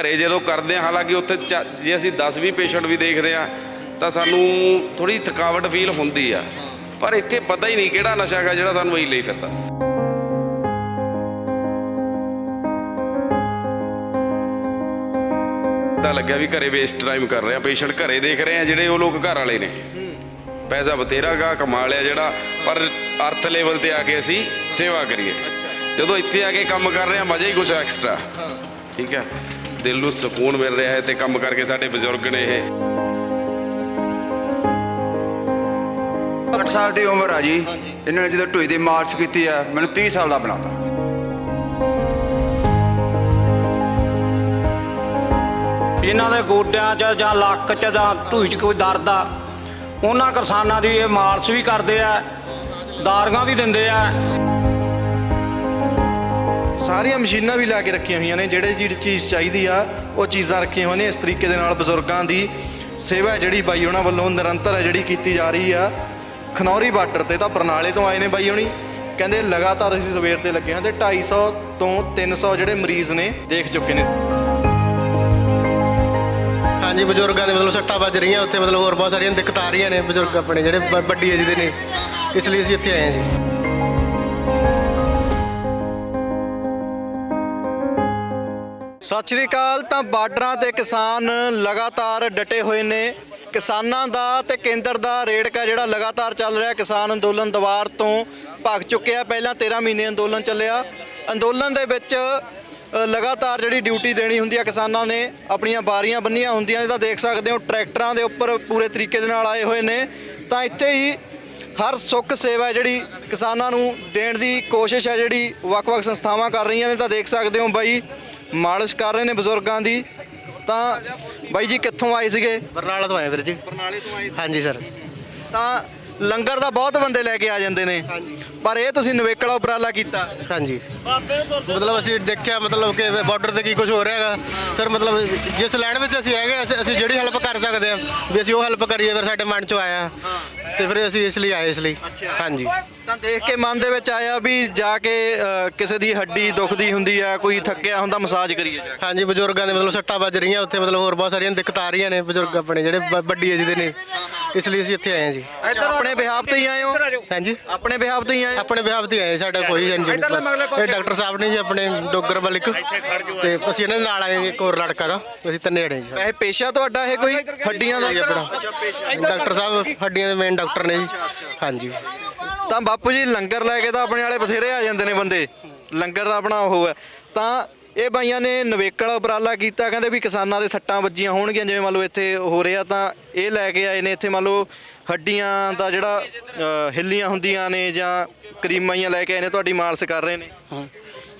ਘਰੇ ਜਦੋਂ ਕਰਦੇ ਹਾਂ, ਹਾਲਾਂਕਿ ਉੱਥੇ ਚ- ਜੇ ਅਸੀਂ 10 20 ਪੇਸ਼ੈਂਟ ਵੀ ਦੇਖਦੇ ਹਾਂ, ਤਾਂ ਸਾਨੂੰ ਥੋੜੀ ਥਕਾਵਟ ਫੀਲ ਹੁੰਦੀ ਆ। ਪਰ ਇੱਥੇ ਪਤਾ ਹੀ ਨਹੀਂ ਕਿਹੜਾ ਨਸ਼ਾ ਹੈਗਾ ਜਿਹੜਾ ਸਾਨੂੰ ਇਹੀ ਲਈ ਫਿਰਦਾ। ਤਾਂ ਲੱਗਿਆ ਵੀ ਘਰੇ ਵੇਸਟ ਟਾਈਮ ਕਰ ਰਹੇ ਆ ਪੇਸ਼ੈਂਟ ਘਰੇ ਦੇਖ ਰਹੇ ਆ ਜਿਹੜੇ ਉਹ ਲੋਕ ਘਰ ਵਾਲੇ ਨੇ। ਪੈਸਾ ਬਥੇਰਾ ਗਾ, ਕਮਾ ਲਿਆ ਜਿਹੜਾ, ਪਰ ਅਰਥ ਲੈਵਲ ਤੇ ਆ ਕੇ ਅਸੀਂ ਸੇਵਾ ਕਰੀਏ। ਜਦੋਂ ਇੱਥੇ ਆ ਕੇ ਕੰਮ ਕਰ ਰਹੇ ਆ ਮਜ਼ਾ ਹੀ ਕੁਛ ਐਕਸਟਰਾ ਠੀਕ ਹੈ। ਦਿਲ ਨੂੰ ਸਕੂਨ ਮਿਲ ਰਿਹਾ ਹੈ ਤੇ ਕੰਮ ਕਰਕੇ ਸਾਡੇ ਬਜ਼ੁਰਗ ਨੇ ਇਹ। 8 ਸਾਲ ਦੀ ਉਮਰ ਆ ਜੀ। ਇਹਨਾਂ ਨੇ ਜਦੋਂ ਢੋਈ ਦੀ ਮਾਰਚ ਕੀਤੀ ਆ ਮੈਨੂੰ 30 ਸਾਲ ਦਾ ਬਣਾਤਾ। ਜਿਨ੍ਹਾਂ ਦੇ ਗੋਡਿਆਂ 'ਚ ਜਾਂ ਲੱਕ 'ਚ ਜਾਂ ਢੂਈ 'ਚ ਕੋਈ ਦਰਦ ਆ ਉਹਨਾਂ ਕਿਸਾਨਾਂ ਦੀ ਇਹ ਮਾਰਚ ਵੀ ਕਰਦੇ ਆ ਦਾਰੀਆਂ ਵੀ ਦਿੰਦੇ ਆ। ਸਾਰੀਆਂ ਮਸ਼ੀਨਾਂ ਵੀ ਲਾ ਕੇ ਰੱਖੀਆਂ ਹੋਈਆਂ ਨੇ, ਜਿਹੜੇ ਜਿਹੜੀ ਚੀਜ਼ ਚਾਹੀਦੀ ਆ, ਉਹ ਚੀਜ਼ਾਂ ਰੱਖੀਆਂ ਹੋਈਆਂ ਨੇ। ਇਸ ਤਰੀਕੇ ਦੇ ਨਾਲ ਬਜ਼ੁਰਗਾਂ ਦੀ ਸੇਵਾ ਜਿਹੜੀ ਬਾਈ ਉਹਨਾਂ ਵੱਲੋਂ ਨਿਰੰਤਰ ਹੈ ਜਿਹੜੀ ਕੀਤੀ ਜਾ ਰਹੀ ਆ। ਖਨੌਰੀ ਬਾਰਡਰ ਤੇ ਤਾਂ ਬਰਨਾਲੇ ਤੋਂ ਆਏ ਨੇ ਬਾਈ ਹੋਣੀ। ਕਹਿੰਦੇ ਲਗਾਤਾਰ ਅਸੀਂ ਸਵੇਰ ਤੇ ਲੱਗੇ ਹਾਂ ਤੇ 250 ਤੋਂ 300 ਜਿਹੜੇ ਮਰੀਜ਼ ਨੇ, ਦੇਖ ਚੁੱਕੇ ਨੇ। ਹਾਂਜੀ, ਬਜ਼ੁਰਗਾਂ ਦੇ ਮਤਲਬ ਸੱਟਾਂ ਵੱਜ ਰਹੀਆਂ, ਉੱਥੇ ਮਤਲਬ ਹੋਰ ਬਹੁਤ ਸਾਰੀਆਂ ਦਿੱਕਤਾਂ ਆ ਰਹੀਆਂ ਨੇ ਬਜ਼ੁਰਗ ਆਪਣੇ ਜਿਹੜੇ ਵੱਡੀ ਏਜ ਦੇ ਨੇ। ਇਸ ਲਈ ਅਸੀਂ ਇੱਥੇ ਆਏ ਹਾਂ ਜੀ। ਸਤਿ ਸ਼੍ਰੀ ਅਕਾਲ। ਤਾਂ ਬਾਰਡਰਾਂ ਤੇ ਕਿਸਾਨ ਲਗਾਤਾਰ ਡਟੇ ਹੋਏ ਨੇ। ਕਿਸਾਨਾਂ ਦਾ ਤੇ ਕੇਂਦਰ ਦਾ ਰੇੜਕਾ ਜਿਹੜਾ ਲਗਾਤਾਰ ਚੱਲ ਰਿਹਾ। ਕਿਸਾਨ ਅੰਦੋਲਨ ਦੁਆਰ ਤੋਂ ਭੱਗ ਚੁੱਕਿਆ ਪਹਿਲਾਂ 13 ਮਹੀਨੇ ਅੰਦੋਲਨ ਚੱਲਿਆ। ਅੰਦੋਲਨ ਦੇ ਵਿੱਚ ਲਗਾਤਾਰ ਜਿਹੜੀ ਡਿਊਟੀ ਦੇਣੀ ਹੁੰਦੀ ਆ ਕਿਸਾਨਾਂ ਨੇ, ਆਪਣੀਆਂ ਬਾਰੀਆਂ ਬੰਨੀਆਂ ਹੁੰਦੀਆਂ ਨੇ। ਤਾਂ ਦੇਖ ਸਕਦੇ ਹੋ, ਟਰੈਕਟਰਾਂ ਦੇ ਉੱਪਰ ਪੂਰੇ ਤਰੀਕੇ ਦੇ ਨਾਲ ਆਏ ਹੋਏ ਨੇ। ਤਾਂ ਇੱਥੇ ਹੀ ਹਰ ਸੁੱਖ ਸੇਵਾ ਜਿਹੜੀ ਕਿਸਾਨਾਂ ਨੂੰ ਦੇਣ ਦੀ ਕੋਸ਼ਿਸ਼ ਹੈ, ਜਿਹੜੀ ਵੱਖ-ਵੱਖ ਸੰਸਥਾਵਾਂ ਕਰ ਰਹੀਆਂ ਨੇ, ਤਾਂ ਦੇਖ ਸਕਦੇ ਹੋ ਬਾਈ। ਮਾਲਿਸ਼ ਕਰ ਰਹੇ ਨੇ ਬਜ਼ੁਰਗਾਂ ਦੀ ਤਾਂ ਬਾਈ ਜੀ ਕਿੱਥੋਂ ਆਏ ਸੀਗੇ? ਬਰਨਾਲਾ ਤੋਂ ਆਏ ਵੀਰ ਜੀ। ਬਰਨਾਲੇ ਤੋਂ ਆਏ ਹਾਂਜੀ ਸਰ। ਤਾਂ ਲੰਗਰ ਦਾ ਬਹੁਤ ਬੰਦੇ ਲੈ ਕੇ ਆ ਜਾਂਦੇ ਨੇ। ਪਰ ਇਹ ਤੁਸੀਂ ਨਵੇਕਲਾ ਉਪਰਾਲਾ ਕੀਤਾ। ਹਾਂਜੀ। ਮਤਲਬ ਅਸੀਂ ਦੇਖਿਆ ਮਤਲਬ ਕਿ ਬਾਰਡਰ ਤੇ ਕੀ ਕੁਝ ਹੋ ਰਿਹਾ ਹੈਗਾ। ਫਿਰ ਮਤਲਬ ਜਿਸ ਲਾਈਨ ਵਿੱਚ ਅਸੀਂ ਹੈਗੇ ਅਸੀਂ- ਅਸੀਂ ਜਿਹੜੀ ਹੈਲਪ ਕਰ ਸਕਦੇ ਹਾਂ ਵੀ ਅਸੀਂ ਉਹ ਹੈਲਪ ਕਰੀਏ ਫਿਰ ਸਾਡੇ ਮਨ ਚੋਂ ਆਇਆ ਤੇ ਫਿਰ ਅਸੀਂ ਇਸ ਲਈ ਆਏ ਇਸ ਲਈ। ਹਾਂਜੀ। ਤਾਂ ਦੇਖ ਕੇ ਮਨ ਦੇ ਵਿੱਚ ਆਇਆ ਵੀ ਜਾ ਕੇ ਅ, ਕਿਸੇ ਦੀ ਹੱਡੀ ਦੁਖਦੀ ਹੁੰਦੀ ਆ ਕੋਈ ਥੱਕਿਆ ਹੁੰਦਾ ਮਸਾਜ ਕਰੀਏ ਜਾ ਕੇ। ਹਾਂਜੀ ਬਜ਼ੁਰਗਾਂ ਦੇ ਮਤਲਬ ਸੱਟਾਂ ਵੱਜ ਰਹੀਆਂ ਉੱਥੇ ਮਤਲਬ ਹੋਰ ਬਹੁਤ ਸਾਰੀਆਂ ਦਿੱਕਤਾਂ ਆ ਰਹੀਆਂ ਨੇ ਬਜ਼ੁਰਗ ਆਪਣੇ ਜਿਹੜੇ ਵੱਡੀ ਏਜ ਦੇ ਨੇ। ਇਸ ਲਈ ਅਸੀਂ ਇੱਥੇ ਆਏ ਹਾਂ ਜੀ। ਆਪਣੇ ਬਿਹਾਫ ਤੇ ਹੀ ਆਏ ਹੋ? ਹਾਂਜੀ। ਆਪਣੇ ਬਿਹਾਫ ਤੇ ਹੀ ਆਏ ਹੋ? ਆਪਣੇ ਵਿਆਹ ਤੇ ਆਏ ਸਾਡਾ ਕੋਈ ਇੰਜਨ ਬਸ। ਇਹ ਡਾਕਟਰ ਸਾਹਿਬ ਨੇ ਜੀ ਆਪਣੇ ਡੋਗਰ ਮਲਿਕ ਤੇ ਅਸੀਂ ਇਹਨਾਂ ਦੇ ਨਾਲ ਆਏ ਜੀ, ਇੱਕ ਹੋਰ ਲੜਕਾ ਦਾ। ਅਸੀਂ ਤਿੰਨੇ ਜਣੇ ਜੀ। ਵੈਸੇ ਪੇਸ਼ਾ ਤੁਹਾਡਾ ਇਹ ਕੋਈ? ਹੱਡੀਆਂ ਦਾ? ਜੀ ਆਪਣਾ। ਡਾਕਟਰ ਸਾਹਿਬ ਹੱਡੀਆਂ ਦੇ ਮੇਨ ਡਾਕਟਰ ਨੇ ਜੀ। ਹਾਂਜੀ। ਤਾਂ ਬਾਪੂ ਜੀ ਲੰਗਰ ਲੈ ਕੇ ਤਾਂ ਆਪਣੇ ਵਾਲੇ ਬਥੇਰੇ ਆ ਜਾਂਦੇ ਨੇ ਬੰਦੇ। ਲੰਗਰ ਦਾ ਆਪਣਾ ਉਹ ਹੈ। ਤਾਂ ਇਹ ਬਾਈਆਂ ਨੇ ਨਵੇਕਲ ਉਪਰਾਲਾ ਕੀਤਾ ਕਹਿੰਦੇ ਵੀ ਕਿਸਾਨਾਂ ਦੇ ਸੱਟਾਂ ਵੱਜੀਆਂ ਹੋਣਗੀਆਂ ਜਿਵੇਂ ਮੰਨ ਲਓ ਇੱਥੇ ਹੋ ਰਿਹਾ ਤਾਂ ਇਹ ਲੈ ਕੇ ਆਏ ਨੇ ਇੱਥੇ ਮੰਨ ਲਓ ਹੱਡੀਆਂ ਦਾ ਜਿਹੜਾ ਅ, ਹਿੱਲੀਆਂ ਹੁੰਦੀਆਂ ਨੇ ਜਾਂ ਕਰੀਮਾਂ ਜਿਹੀਆਂ ਲੈ ਕੇ ਆਏ ਨੇ ਤੁਹਾਡੀ ਮਾਲਸ਼ ਕਰ ਰਹੇ ਨੇ?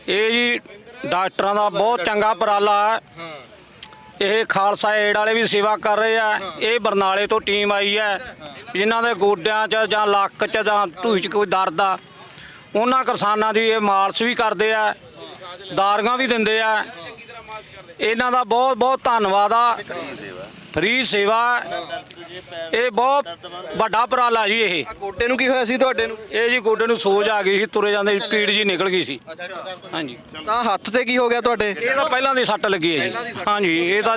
ਇਹ ਜੀ ਡਾਕਟਰਾਂ ਦਾ ਬਹੁਤ ਚੰਗਾ ਉਪਰਾਲਾ ਹੈ। ਇਹ ਖਾਲਸਾ ਏਡ ਵਾਲੇ ਵੀ ਸੇਵਾ ਕਰ ਰਹੇ ਆ। ਇਹ ਬਰਨਾਲੇ ਤੋਂ ਟੀਮ ਆਈ ਹੈ ਜਿਨ੍ਹਾਂ ਦੇ ਗੋਡਿਆਂ 'ਚ ਜਾਂ ਲੱਕ 'ਚ ਜਾਂ ਢੂਈ 'ਚ ਕੋਈ ਦਰਦ ਆ ਉਹਨਾਂ ਕਿਸਾਨਾਂ ਦੀ ਇਹ ਮਾਲਸ ਵੀ ਕਰਦੇ ਆ। ਦਾਰੀਆਂ ਵੀ ਦਿੰਦੇ ਆ। ਇਹਨਾਂ ਦਾ ਬਹੁਤ ਬਹੁਤ ਧੰਨਵਾਦ ਆ। ਫ੍ਰੀ ਸੇਵਾ। ਇਹ ਬਹੁਤ ਵੱਡਾ ਉਪਰਾਲਾ ਜੀ ਇਹ। ਗੋਡੇ ਨੂੰ ਕੀ ਹੋਇਆ ਸੀ ਤੁਹਾਡੇ ਨੂੰ? ਇਹ ਜੀ ਗੋਡੇ ਨੂੰ ਸੋਜ ਆ ਗਈ ਸੀ ਤੁਰੇ ਜਾਂਦੇ ਪੀੜ ਜੀ ਨਿਕਲ ਗਈ ਸੀ। ਹਾਂਜੀ। ਤਾਂ ਹੱਥ ਤੇ ਕੀ ਹੋ ਗਿਆ ਤੁਹਾਡੇ? ਇਹ ਤਾਂ ਪਹਿਲਾਂ ਦੀ ਸੱਟ ਲੱਗੀ ਹੈ ਜੀ। ਹਾਂਜੀ ਇਹ ਤਾਂ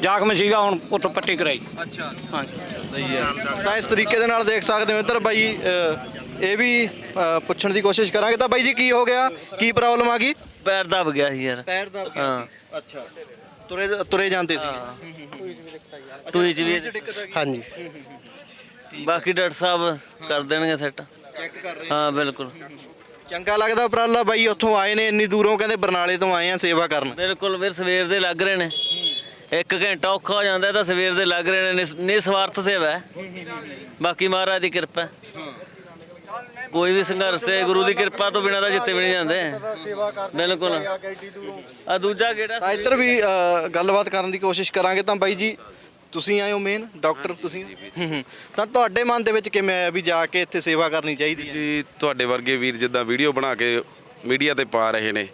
ਜ਼ਖਮ ਸੀਗਾ ਹੁਣ ਉੱਥੋਂ ਪੱਟੀ ਕਰਾਈ। ਅੱਛਾ। ਹਾਂਜੀ। ਤਾਂ ਇਸ ਤਰੀਕੇ ਦੇ ਨਾਲ ਦੇਖ ਸਕਦੇ ਹੋ ਇੱਧਰ ਬਾਈ ਇਹ ਵੀ ਅ, ਪੁੱਛਣ ਦੀ ਕੋਸ਼ਿਸ਼ ਕਰਾਂਗੇ। ਤਾਂ ਬਾਈ ਜੀ ਕੀ ਹੋ ਗਿਆ? ਕੀ ਪ੍ਰੋਬਲਮ ਆ ਗਈ? ਪੈਰ ਦਬ ਗਿਆ ਸੀ ਯਾਰ। ਪੈਰ ਦਾ ਹਾਂ। ਅੱਛਾ। ਤੁਰੇ ਤੁਰੇ ਜਾਂਦੇ ਸੀ। ਟੂਈ ਚ ਵੀ ਹਾਂਜੀ। ਬਾਕੀ ਡਾਕਟਰ ਸਾਹਿਬ ਕਰ ਦੇਣਗੇ ਸੈੱਟ ਚੈੱਕ ਕਰ ਰਹੇ ਹਾਂ ਬਿਲਕੁਲ। ਚੰਗਾ ਲੱਗਦਾ ਉਪਰਾਲਾ। ਬਾਈ ਉੱਥੋਂ ਆਏ ਨੇ ਇੰਨੀ ਦੂਰੋਂ ਕਹਿੰਦੇ ਬਰਨਾਲੇ ਤੋਂ ਆਏ ਆ ਸੇਵਾ ਕਰਨ। ਬਿਲਕੁਲ ਵੀਰ ਸਵੇਰ ਦੇ ਲੱਗ ਰਹੇ ਨੇ। ਇੱਕ ਘੰਟਾ ਔਖਾ ਹੋ ਜਾਂਦਾ ਤਾਂ ਸਵੇਰ ਦੇ ਲੱਗ ਰਹੇ ਨੇ। ਨਿਸ- ਨਿਸਵਾਰਥ ਸੇਵਾ ਹੈ। ਬਾਕੀ ਮਹਾਰਾਜ ਦੀ ਕਿਰਪਾ। ਹੈ। ਕੋਈ ਵੀ ਸੰਘਰਸ਼ ਹੈ ਗੁਰੂ ਦੀ ਕਿਰਪਾ ਤੋਂ ਬਿਨਾਂ ਤਾਂ ਜਿੱਤੇ ਵੀ ਨਹੀਂ ਜਾਂਦੇ। ਬਿਲਕੁਲ। ਆ ਦੂਜਾ ਕਿਹੜਾ ਤਾਂ ਇੱਧਰ ਵੀ ਅ, ਗੱਲਬਾਤ ਕਰਨ ਦੀ ਕੋਸ਼ਿਸ਼ ਕਰਾਂਗੇ ਤਾਂ ਬਾਈ ਜੀ ਤੁਸੀਂ ਆਏ ਹੋ ਮੇਨ ਡਾਕਟਰ ਤੁਸੀਂ ਹੂੰ, ਹੂੰ। ਤਾਂ ਤੁਹਾਡੇ ਮਨ ਦੇ ਵਿੱਚ ਕਿਵੇਂ ਆਇਆ ਵੀ ਜਾ ਕੇ ਇੱਥੇ ਸੇਵਾ ਕਰਨੀ ਚਾਹੀਦੀ ਹੈ? ਜੀ ਤੁਹਾਡੇ ਵਰਗੇ ਵੀਰ ਜਿੱਦਾਂ ਵੀਡੀਓ ਬਣਾ ਕੇ ਮੀਡੀਆ ਤੇ ਪਾ ਰਹੇ ਨੇ।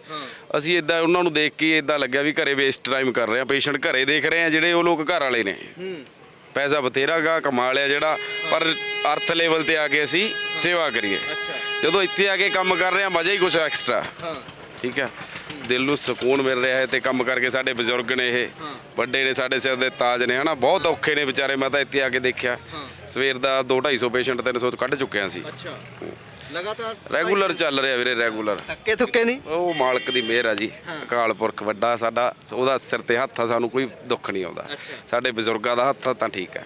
ਅਸੀਂ ਇਦਾਂ ਉਹਨਾਂ ਨੂੰ ਦੇਖ ਕੇ ਇਦਾਂ ਲੱਗਿਆ ਵੀ ਘਰੇ ਵੇਸਟ ਟਾਈਮ ਕਰ ਰਹੇ ਆ ਪੇਸ਼ੈਂਟ ਘਰੇ ਦੇਖ ਰਹੇ ਆ ਜਿਹੜੇ ਉਹ ਲੋਕ ਘਰ ਵਾਲੇ ਨੇ। ਪੈਸਾ ਬਥੇਰਾ ਗਾ ਕਮਾ ਲਿਆ ਜਿਹੜਾ ਪਰ ਅਰਥ ਲੈਵਲ ਤੇ ਆ ਕੇ ਅਸੀਂ ਸੇਵਾ ਕਰੀਏ। ਜਦੋਂ ਇੱਥੇ ਆ ਕੇ ਕੰਮ ਕਰ ਰਹੇ ਆ ਮਜ਼ਾ ਹੀ ਕੁਝ ਐਕਸਟਰਾ ਠੀਕ ਹੈ ਦਿਲ ਨੂੰ ਸਕੂਨ ਮਿਲ ਰਿਹਾ ਹੈ ਤੇ ਕੰਮ ਕਰਕੇ ਸਾਡੇ ਬਜ਼ੁਰਗ ਨੇ ਇਹ ਵੱਡੇ ਨੇ ਸਾਡੇ ਸਿਰ ਦੇ ਤਾਜ ਨੇ ਹਨਾ? ਬਹੁਤ ਔਖੇ ਨੇ ਵਿਚਾਰੇ ਮੈਂ ਤਾਂ ਇੱਥੇ ਆ ਕੇ ਦੇਖਿਆ। ਸਵੇਰ ਦਾ 2 250 ਪੇਸ਼ੈਂਟ 300 ਕੱਢ ਚੁੱਕਿਆ ਸੀ। ਅੱਛਾ। ਲਗਾਤਾਰ ਰੈਗੂਲਰ ਚੱਲ ਰਿਹਾ ਵੀਰੇ ਰੈਗੂਲਰ ਥੱਕੇ ਥੁੱਕੇ ਨਹੀਂ? ਉਹ ਮਾਲਕ ਦੀ ਮਿਹਰ ਆ ਜੀ। ਅਕਾਲ ਪੁਰਖ ਵੱਡਾ ਸਾਡਾ ਉਹਦਾ ਸਿਰ ਤੇ ਹੱਥ ਆ ਸਾਨੂੰ ਕੋਈ ਦੁੱਖ ਨਹੀਂ ਆਉਂਦਾ। ਸਾਡੇ ਬਜ਼ੁਰਗਾਂ ਦਾ ਹੱਥ ਆ ਤਾਂ ਠੀਕ ਹੈ।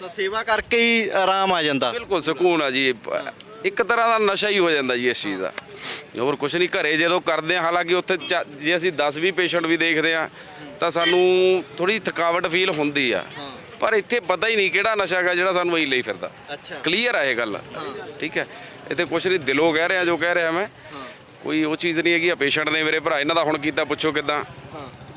ਤਾਂ ਸੇਵਾ ਕਰਕੇ ਹੀ ਆਰਾਮ ਆ ਜਾਂਦਾ। ਬਿਲਕੁਲ ਸਕੂਨ ਆ ਜੀ। ਇੱਕ ਤਰ੍ਹਾਂ ਦਾ ਨਸ਼ਾ ਹੀ ਹੋ ਜਾਂਦਾ ਜੀ ਇਸ ਚੀਜ਼ ਦਾ। ਹੋਰ ਕੁਝ ਨਹੀਂ ਘਰੇ ਜਦੋਂ ਕਰਦੇ ਆ ਹਾਲਾਂਕਿ ਉੱਥੇ ਜੇ ਅਸੀਂ 10 20 ਪੇਸ਼ੈਂਟ ਵੀ ਦੇਖਦੇ ਆ ਤਾਂ ਸਾਨੂੰ ਥੋੜੀ ਥਕਾਵਟ ਫੀਲ ਹੁੰਦੀ ਆ। ਪਰ ਇੱਥੇ ਪਤਾ ਹੀ ਨਹੀਂ ਕਿਹੜਾ ਨਸ਼ਾ ਹੈਗਾ ਜਿਹੜਾ ਸਾਨੂੰ ਇਹੀ ਲਈ ਫਿਰਦਾ। ਅੱਛਾ। ਕਲੀਅਰ ਆ ਇਹ ਗੱਲ। ਠੀਕ ਹੈ। ਇੱਥੇ ਕੁਝ ਨਹੀਂ ਦਿਲੋਂ ਕਹਿ ਰਿਹਾ ਜੋ ਕਹਿ ਰਿਹਾ ਮੈਂ। ਕੋਈ ਉਹ ਚੀਜ਼ ਨਹੀਂ ਹੈਗੀ ਆ ਪੇਸ਼ੈਂਟ ਨੇ ਮੇਰੇ ਭਰਾ ਇਹਨਾਂ ਦਾ ਹੁਣ ਕੀਤਾ ਪੁੱਛੋ ਕਿਦਾਂ।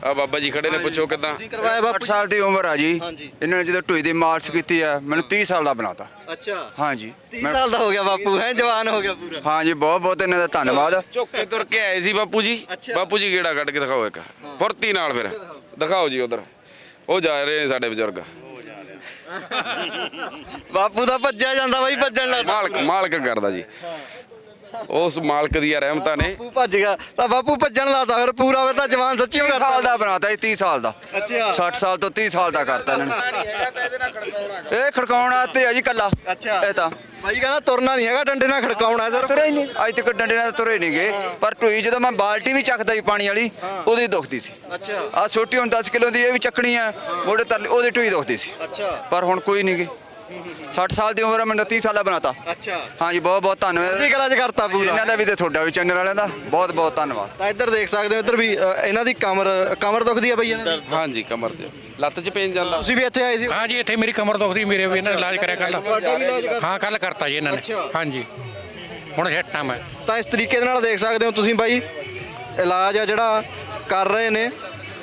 ਆ ਬਾਬਾ ਜੀ ਖੜੇ ਨੇ ਪੁੱਛੋ ਕਿਦਾਂ? ਤੁਸੀਂ ਕਰਵਾਇਆ 8 ਬਾਪੂ ਸਾਲ ਦੀ ਉਮਰ ਆ ਜੀ। ਹਾਂਜੀ। ਇਹਨਾਂ ਨੇ ਜਦੋਂ ਟੋਈ ਦੀ ਮਾਰਚ ਕੀਤੀ ਆ ਮੈਨੂੰ 30 ਸਾਲ ਦਾ ਬਣਾਤਾ। ਅੱਛਾ। ਹਾਂਜੀ। 30 ਸਾਲ ਦਾ ਹੋ ਗਿਆ ਬਾਪੂ ਹੈ ਜਵਾਨ ਹੋ ਗਿਆ ਪੂਰਾ। ਹਾਂਜੀ ਬਹੁਤ ਬਹੁਤ ਇਹਨਾਂ ਦਾ ਧੰਨਵਾਦ। ਝੁੱਕੇ ਤੁਰ ਕੇ ਆਏ ਸੀ ਬਾਪੂ ਜੀ। ਅੱਛਾ। ਬਾਪੂ ਜੀ ਗੇੜਾ ਕੱਢ ਕੇ ਦਿਖਾਓ ਇੱਕ। ਫੁਰਤੀ ਨਾਲ ਫਿਰ। ਦਿਖਾਓ। ਜੀ ਉਧਰ। ਉਹ ਜਾ ਰਹੇ ਨੇ ਸਾਡੇ ਬਜ਼ੁਰਗ। ਬਾਪੂ ਦਾ ਭੱਜਿਆ ਜਾਂਦਾ ਬਾਈ ਭੱਜਣ ਲੱਗਦਾ ਮਾਲਕ ਮਾਲਕ ਕਰਦਾ ਜੀ। ਉਸ ਮਾਲਕ ਦੀਆਂ ਰਹਿਮਤਾਂ ਨੇ। ਬਾਪੂ ਭੱਜ ਗਿਆ। ਤਾਂ ਬਾਪੂ ਭੱਜਣ ਲੱਗਦਾ ਫਿਰ ਪੂਰਾ ਫਿਰ ਤਾਂ ਜਵਾਨ ਸੱਚੀ 30 ਕਰਦਾ ਸਾਲ ਦਾ ਬਣਾਤਾ ਜੀ 30 ਸਾਲ ਦਾ। ਅੱਛਾ। 60 ਸਾਲ ਤੋਂ 30 ਸਾਲ ਦਾ ਕਰਤਾ ਇਹਨਾਂ ਨੇ। ਇਹ ਖੜਕਾਉਣਾ ਤੇ ਆ ਜੀ ਕੱਲਾ ਅੱਛਾ। ਇਹ ਤਾਂ। ਬਾਈ ਕਹਿੰਦਾ ਤੁਰਨਾ ਨਹੀਂ ਹੈਗਾ ਡੰਡੇ ਨਾਲ ਖੜਕਾਉਣਾ ਸਰ ਤੁਰੇ ਹੀ ਨਹੀਂ। ਅੱਜ ਤੱਕ ਡੰਡੇ ਨਾਲ ਤੁਰੇ ਨਹੀਂ ਗਏ। ਪਰ ਟੋਈ ਜਦੋਂ ਮੈਂ ਬਾਲਟੀ ਵੀ ਚੱਕਦਾ ਸੀ ਪਾਣੀ ਵਾਲੀ ਉਹਦੀ ਦੁਖਦੀ ਸੀ। ਅੱਛਾ। ਆ ਛੋਟੀ ਹੁਣ 10 ਕਿਲੋ ਦੀ ਇਹ ਵੀ ਚੱਕਣੀ ਆ ਮੋਢੇ ਤਰਲੇ ਉਹਦੀ ਟੋਈ ਦੁਖਦੀ ਸੀ। ਅੱਛਾ। ਪਰ ਹੁਣ ਕੋਈ ਨਹੀਂ ਗੀ 60 ਸਾਲ ਦੀ ਉਮਰ ਆ ਮੈਨੂੰ 30 ਸਾਲਾ ਬਣਾਤਾ। ਅੱਛਾ। ਹਾਂਜੀ ਬਹੁਤ ਬਹੁਤ ਧੰਨਵਾਦ। ਕੀ ਕਲਾ ਚ ਕਰਤਾ ਪੂਰਾ? ਇਹਨਾਂ ਦਾ ਵੀ ਤੇ ਤੁਹਾਡਾ ਵੀ ਚੈਨਲ ਵਾਲਿਆਂ ਦਾ। ਬਹੁਤ ਬਹੁਤ ਧੰਨਵਾਦ। ਤਾਂ ਇੱਧਰ ਦੇਖ ਸਕਦੇ ਹੋ ਇੱਧਰ ਵੀ ਅ, ਇਹਨਾਂ ਦੀ ਕਮਰ ਕਮਰ ਦੁਖਦੀ ਆ ਬਈ ਇਹਨਾਂ ਦੀ? ਹਾਂਜੀ ਕਮਰ ਤੇ। ਲੱਤ 'ਚ ਪੇਨ ਜਾਂਦਾ। ਤੁਸੀਂ ਵੀ ਇੱਥੇ ਆਏ ਸੀ? ਹਾਂ ਜੀ ਇੱਥੇ ਮੇਰੀ ਕਮਰ ਦੁਖਦੀ ਮੇਰੇ ਵੀ ਇਹਨਾਂ ਨੇ ਇਲਾਜ ਕਰਿਆ ਕੱਲ ਹਾਂ ਕੱਲ ਕਰਤਾ ਜੀ ਇਹਨਾਂ ਨੇ। ਹਾਂਜੀ। ਹੁਣ ਛੱਟਾਂ ਮੈਂ। ਤਾਂ ਇਸ ਤਰੀਕੇ ਦੇ ਨਾਲ ਦੇਖ ਸਕਦੇ ਹੋ ਤੁਸੀਂ ਬਾਈ ਇਲਾਜ ਆ ਜਿਹੜਾ ਕਰ ਰਹੇ ਨੇ।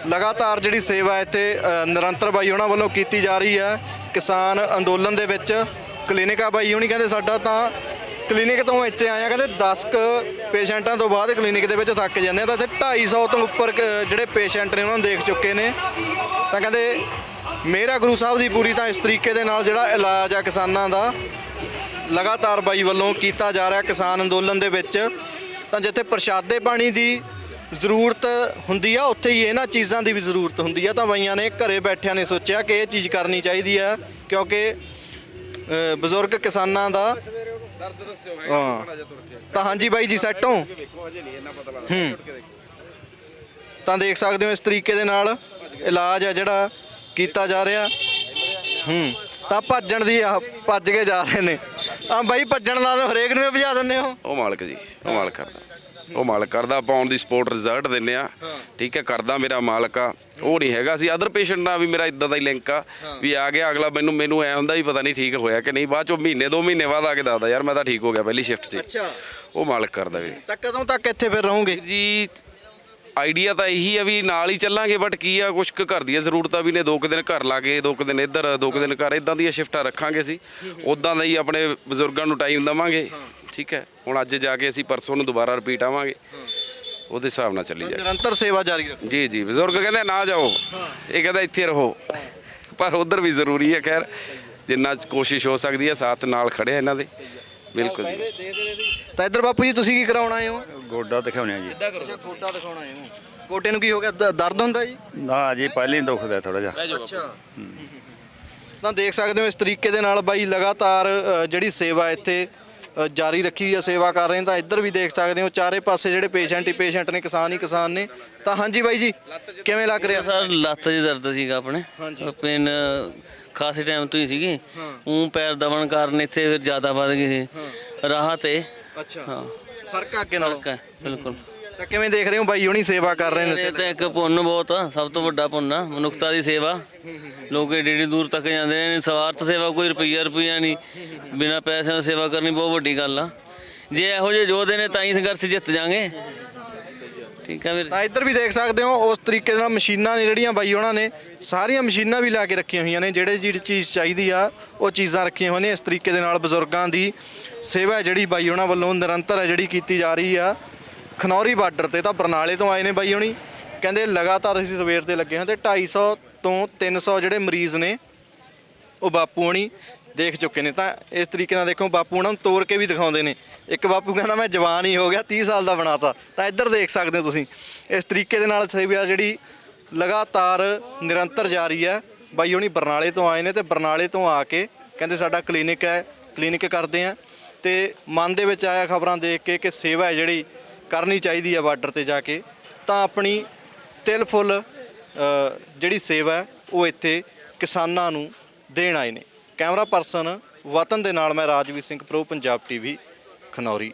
ਲਗਾਤਾਰ ਜਿਹੜੀ ਸੇਵਾ ਇੱਥੇ ਅ, ਨਿਰੰਤਰ ਬਾਈ ਉਹਨਾਂ ਵੱਲੋਂ ਕੀਤੀ ਜਾ ਰਹੀ ਹੈ। ਕਿਸਾਨ ਅੰਦੋਲਨ ਦੇ ਵਿੱਚ ਕਲੀਨਿਕ ਆ ਬਾਈ ਹੁਣੀ ਕਹਿੰਦੇ ਸਾਡਾ ਤਾਂ ਕਲੀਨਿਕ ਤੋਂ ਇੱਥੇ ਆਇਆ ਕਹਿੰਦੇ 10 ਕ ਪੇਸ਼ੈਂਟਾਂ ਤੋਂ ਬਾਅਦ ਕਲੀਨਿਕ ਦੇ ਵਿੱਚ ਥੱਕ ਜਾਂਦੇ ਆ। ਤਾਂ ਇੱਥੇ 250 ਤੋਂ ਉੱਪਰ ਕ- ਜਿਹੜੇ ਪੇਸ਼ੈਂਟ ਨੇ ਉਹਨਾਂ ਨੂੰ ਦੇਖ ਚੁੱਕੇ ਨੇ। ਤਾਂ ਕਹਿੰਦੇ ਮੇਰਾ ਗੁਰੂ ਸਾਹਿਬ ਦੀ ਪੂਰੀ ਤਾਂ ਇਸ ਤਰੀਕੇ ਦੇ ਨਾਲ ਜਿਹੜਾ ਇਲਾਜ ਆ ਕਿਸਾਨਾਂ ਦਾ ਲਗਾਤਾਰ ਬਾਈ ਵੱਲੋਂ ਕੀਤਾ ਜਾ ਰਿਹਾ ਕਿਸਾਨ ਅੰਦੋਲਨ ਦੇ ਵਿੱਚ। ਤਾਂ ਜਿੱਥੇ ਪ੍ਰਸ਼ਾਦੇ ਪਾਣੀ ਦੀ ਜ਼ਰੂਰਤ ਹੁੰਦੀ ਆ ਉੱਥੇ ਹੀ ਇਹਨਾਂ ਚੀਜ਼ਾਂ ਦੀ ਵੀ ਜ਼ਰੂਰਤ ਹੁੰਦੀ ਆ। ਤਾਂ ਬਾਈਆਂ ਨੇ ਘਰੇ ਬੈਠਿਆਂ ਨੇ ਸੋਚਿਆ ਕਿ ਇਹ ਚੀਜ਼ ਕਰਨੀ ਚਾਹੀਦੀ ਆ ਕਿਉਂਕਿ ਅ, ਬਜ਼ੁਰਗ ਕਿਸਾਨਾਂ ਦਾ ਹਾਂ। ਤਾਂ ਹਾਂਜੀ ਬਾਈ ਜੀ ਸੈੱਟ ਹੋ? ਹੂੰ। ਤਾਂ ਦੇਖ ਸਕਦੇ ਹੋ ਇਸ ਤਰੀਕੇ ਦੇ ਨਾਲ ਇਲਾਜ ਆ ਜਿਹੜਾ ਕੀਤਾ ਜਾ ਰਿਹਾ। ਹੂੰ। ਤਾਂ ਭੱਜਣ ਦੀ ਆ ਭੱਜ ਕੇ ਜਾ ਰਹੇ ਨੇ। ਆ ਬਾਈ ਭੱਜਣ ਦਾ ਹਰੇਕ ਨੂੰ ਹੀ ਭਜਾ ਦਿੰਦੇ ਹੋ? ਉਹ ਮਾਲਕ ਜੀ ਉਹ ਮਾਲਕ ਕਰਦਾ। ਉਹ ਮਾਲਕ ਕਰਦਾ ਆਪਾਂ ਦੀ ਸਪੋਰਟ ਰਿਜ਼ਲਟ ਦਿੰਨੇ ਆ। ਠੀਕ ਹੈ ਕਰਦਾ ਮੇਰਾ ਮਾਲਕ ਆ। ਉਹ ਨਹੀਂ ਹੈਗਾ ਸੀ। ਅਦਰ ਪੇਸ਼ੈਂਟ ਨਾਲ ਵੀ ਮੇਰਾ ਇਦਾਂ ਦਾ ਹੀ ਲਿੰਕ ਆ ਵੀ ਆ ਗਿਆ ਅਗਲਾ ਮੈਨੂੰ ਮੈਨੂੰ ਐ ਹੁੰਦਾ ਵੀ ਪਤਾ ਨਹੀਂ ਠੀਕ ਹੋਇਆ ਕਿ ਨਹੀਂ। ਬਾਅਦ ਚੋਂ ਮਹੀਨੇ ਦੋ ਮਹੀਨੇ ਬਾਅਦ ਆ ਕੇ ਦੱਸਦਾ ਯਾਰ ਮੈਂ ਤਾਂ ਠੀਕ ਹੋ ਗਿਆ ਪਹਿਲੀ ਸ਼ਿਫਟ 'ਚ। ਅੱਛਾ। ਉਹ ਮਾਲਕ ਕਰਦਾ ਵੀ। ਤਾਂ ਕਦੋਂ ਤੱਕ ਇੱਥੇ ਫਿਰ ਰਹੋਗੇ? ਜੀ ਆਈਡੀਆ ਤਾਂ ਇਹੀ ਆ ਵੀ ਨਾਲ ਹੀ ਚੱਲਾਂਗੇ ਬਟ ਕੀ ਆ ਕੁਝ ਘਰ ਦੀਆਂ ਜ਼ਰੂਰਤਾਂ ਵੀ ਨੇ ਦੋ ਕੁ ਦਿਨ ਘਰ ਲਾ ਕੇ ਦੋ ਕੁ ਦਿਨ ਇੱਧਰ ਦੋ ਕੁ ਦਿਨ ਘਰ ਇਦਾਂ ਦੀਆਂ ਸ਼ਿਫਟਾਂ ਰੱਖਾਂਗੇ ਸੀ ਉਦਾਂ ਦਾ ਹੀ ਆਪਣੇ ਬਜ਼ੁਰਗਾਂ ਨੂੰ ਟਾਈਮ ਦਵਾਂਗੇ ਠੀਕ ਹੈ? ਹੁਣ ਅੱਜ ਜਾ ਕੇ ਅਸੀਂ ਪਰਸੋਂ ਨੂੰ ਦੁਬਾਰਾ ਰਿਪੀਟ ਆਵਾਂਗੇ। ਉਹਦੇ ਹਿਸਾਬ ਨਾਲ ਚੱਲੀ ਜਾਏ। ਨਿਰੰਤਰ ਸੇਵਾ ਜਾਰੀ ਰੱਖੋ। ਜੀ ਜੀ ਬਜ਼ੁਰਗ ਕਹਿੰਦੇ ਨਾ ਜਾਓ। ਇਹ ਕਹਿੰਦਾ ਇੱਥੇ ਰਹੋ। ਪਰ ਉਧਰ ਵੀ ਜ਼ਰੂਰੀ ਹੈ ਖੈਰ ਜਿੰਨਾ ਕੋਸ਼ਿਸ਼ ਹੋ ਸਕਦੀ ਹੈ ਸਾਥ ਨਾਲ ਖੜੇ ਆ ਇਹਨਾਂ ਦੇ। ਬਿਲਕੁਲ ਜੀ। ਤਾਂ ਇੱਧਰ ਬਾਪੂ ਜੀ ਤੁਸੀਂ ਕੀ ਕਰਾਉਣ ਆਏ ਹੋ? ਗੋਡਾ ਦਿਖਾਉਣੇ ਆ ਜੀ। ਅੱਛਾ ਗੋਡਾ ਦਿਖਾਉਣ ਆਏ ਹੋ। ਗੋਡੇ ਨੂੰ ਕੀ ਹੋ ਗਿਆ? ਦ- ਦਰਦ ਹੁੰਦਾ ਜੀ? ਨਾ ਜੀ ਪਹਿਲਾਂ ਹੀ ਦੁਖਦਾ ਥੋੜਾ ਜਿਹਾ। ਅੱਛਾ। ਤਾਂ ਦੇਖ ਸਕਦੇ ਹੋ ਇਸ ਤਰੀਕੇ ਦੇ ਨਾਲ ਬਾਈ ਲਗਾਤਾਰ ਅ, ਜਿਹੜੀ ਸੇਵਾ ਇੱਥੇ ਜਾਰੀ ਰੱਖੀ ਹੈ ਸੇਵਾ ਕਰ ਰਹੇ ਤਾਂ ਇੱਧਰ ਵੀ ਦੇਖ ਸਕਦੇ ਹੋ ਚਾਰੇ ਪਾਸੇ ਜਿਹੜੇ ਪੇਸ਼ੈਂਟ ਹੀ ਪੇਸ਼ੈਂਟ ਨੇ ਕਿਸਾਨ ਹੀ ਕਿਸਾਨ ਨੇ। ਤਾਂ ਹਾਂਜੀ ਬਾਈ ਜੀ ਕਿਵੇਂ ਲੱਗ ਰਿਹਾ? ਸਰ ਲੱਤ 'ਚ ਦਰਦ ਸੀਗਾ ਆਪਣੇ। ਪੇਨ ਖਾਸੇ ਟਾਈਮ ਤੋਂ ਹੀ ਸੀਗੀ। ਉਹ ਪੈਰ ਦਬਣ ਕਾਰਨ ਇੱਥੇ ਫਿਰ ਜ਼ਿਆਦਾ ਵੱਧ ਗਈ ਸੀ। ਰਾਹਤ ਹੈ ਅੱਛਾ। ਹਾਂ। ਫ਼ਰਕ ਆ ਅੱਗੇ ਨਾਲੋਂ? ਬਿਲਕੁਲ। ਤਾਂ ਕਿਵੇਂ ਦੇਖ ਰਹੇ ਹੋ ਬਾਈ ਹੁਣੀ ਸੇਵਾ ਕਰ ਰਹੇ ਨੇ ਇਹ ਤਾਂ ਇੱਕ ਪੁੰਨ ਬਹੁਤ ਆ ਸਭ ਤੋਂ ਵੱਡਾ ਪੁੰਨ ਆ ਮਨੁੱਖਤਾ ਦੀ ਸੇਵਾ। ਲੋਕ ਏਡੀ ਏਡੀ ਦੂਰ ਤੱਕ ਜਾਂਦੇ ਨੇ ਸਵਾਰਥ ਸੇਵਾ ਕੋਈ ਰੁਪਈਆ ਰੁਪਈਆ ਨਹੀਂ ਬਿਨਾਂ ਪੈਸਿਆਂ ਦੀ ਸੇਵਾ ਕਰਨੀ ਬਹੁਤ ਵੱਡੀ ਗੱਲ ਆ। ਜੇ ਇਹੋ ਜਿਹੇ ਯੋਧੇ ਨੇ ਤਾਂ ਹੀ ਸੰਘਰਸ਼ ਜਿੱਤ ਜਾਾਂਗੇ। ਠੀਕ ਆ ਵੀਰ ਤਾਂ ਇੱਧਰ ਵੀ ਦੇਖ ਸਕਦੇ ਹੋ ਉਸ ਤਰੀਕੇ ਨਾਲ ਮਸ਼ੀਨਾਂ ਨੇ ਜਿਹੜੀਆਂ ਬਾਈ ਉਹਨਾਂ ਨੇ ਸਾਰੀਆਂ ਮਸ਼ੀਨਾਂ ਵੀ ਲਾ ਕੇ ਰੱਖੀਆਂ ਹੋਈਆਂ ਨੇ ਜਿਹੜੇ ਜਿਹੜੀ ਚੀਜ਼ ਚਾਹੀਦੀ ਆ ਉਹ ਚੀਜ਼ਾਂ ਰੱਖੀਆਂ ਹੋਈਆਂ ਨੇ। ਇਸ ਤਰੀਕੇ ਦੇ ਨਾਲ ਬਜ਼ੁਰਗਾਂ ਦੀ ਸੇਵਾ ਜਿਹੜੀ ਬਾਈ ਉਹਨਾਂ ਵੱਲੋਂ ਨਿਰੰਤਰ ਹੈ ਜਿਹੜੀ ਕੀਤੀ ਜਾ ਰਹੀ ਆ। ਖਨੌਰੀ ਬਾਰਡਰ ਤੇ ਤਾਂ ਬਰਨਾਲੇ ਤੋਂ ਆਏ ਨੇ ਬਾਈ ਹੁਣੀ। ਕਹਿੰਦੇ ਲਗਾਤਾਰ ਅਸੀਂ ਸਵੇਰ ਤੇ ਲੱਗੇ ਹਾਂ ਤੇ 250 ਤੋਂ 300 ਜਿਹੜੇ ਮਰੀਜ਼ ਨੇ, ਉਹ ਬਾਪੂ ਹੁਣੀ ਦੇਖ ਚੁੱਕੇ ਨੇ। ਤਾਂ ਇਸ ਤਰੀਕੇ ਨਾਲ ਦੇਖੋ ਬਾਪੂ ਉਹਨਾਂ ਨੂੰ ਤੋੜ ਕੇ ਵੀ ਦਿਖਾਉਂਦੇ ਨੇ। ਇੱਕ ਬਾਪੂ ਕਹਿੰਦਾ, ਮੈਂ ਜਵਾਨ ਹੀ ਹੋ ਗਿਆ 30 ਸਾਲ ਦਾ ਬਣਾਤਾ। ਤਾਂ ਇੱਧਰ ਦੇਖ ਸਕਦੇ ਹੋ ਤੁਸੀਂ। ਇਸ ਤਰੀਕੇ ਦੇ ਨਾਲ ਸੇਵਾ ਜਿਹੜੀ ਲਗਾਤਾਰ ਨਿਰੰਤਰ ਜਾਰੀ ਹੈ। ਬਾਈ ਹੁਣੀ ਬਰਨਾਲੇ ਤੋਂ ਆਏ ਨੇ ਤੇ ਬਰਨਾਲੇ ਤੋਂ ਆ ਕੇ ਕਹਿੰਦੇ ਸਾਡਾ ਕਲੀਨਿਕ ਹੈ, ਕਲੀਨਿਕ ਕਰਦੇ ਆ। ਤੇ ਮਨ ਦੇ ਵਿੱਚ ਆਇਆ ਖਬਰਾਂ ਦੇਖ ਕੇ ਕਿ ਸੇਵਾ ਹੈ ਜਿਹੜੀ ਕਰਨੀ ਚਾਹੀਦੀ ਹੈ ਬਾਰਡਰ ਤੇ ਜਾ ਕੇ, ਤਾਂ ਆਪਣੀ ਤਿਲ ਫੁੱਲ ਜਿਹੜੀ ਸੇਵਾ ਉਹ ਇੱਥੇ ਕਿਸਾਨਾਂ ਨੂੰ ਦੇਣ ਆਏ ਨੇ। ਕੈਮਰਾ ਪਰਸਨ ਵਤਨ ਦੇ ਨਾਲ ਮੈਂ ਰਾਜਵੀਰ ਸਿੰਘ, ਪ੍ਰੋ, ਪੰਜਾਬ ਟੀਵੀ ਖਨੌਰੀ।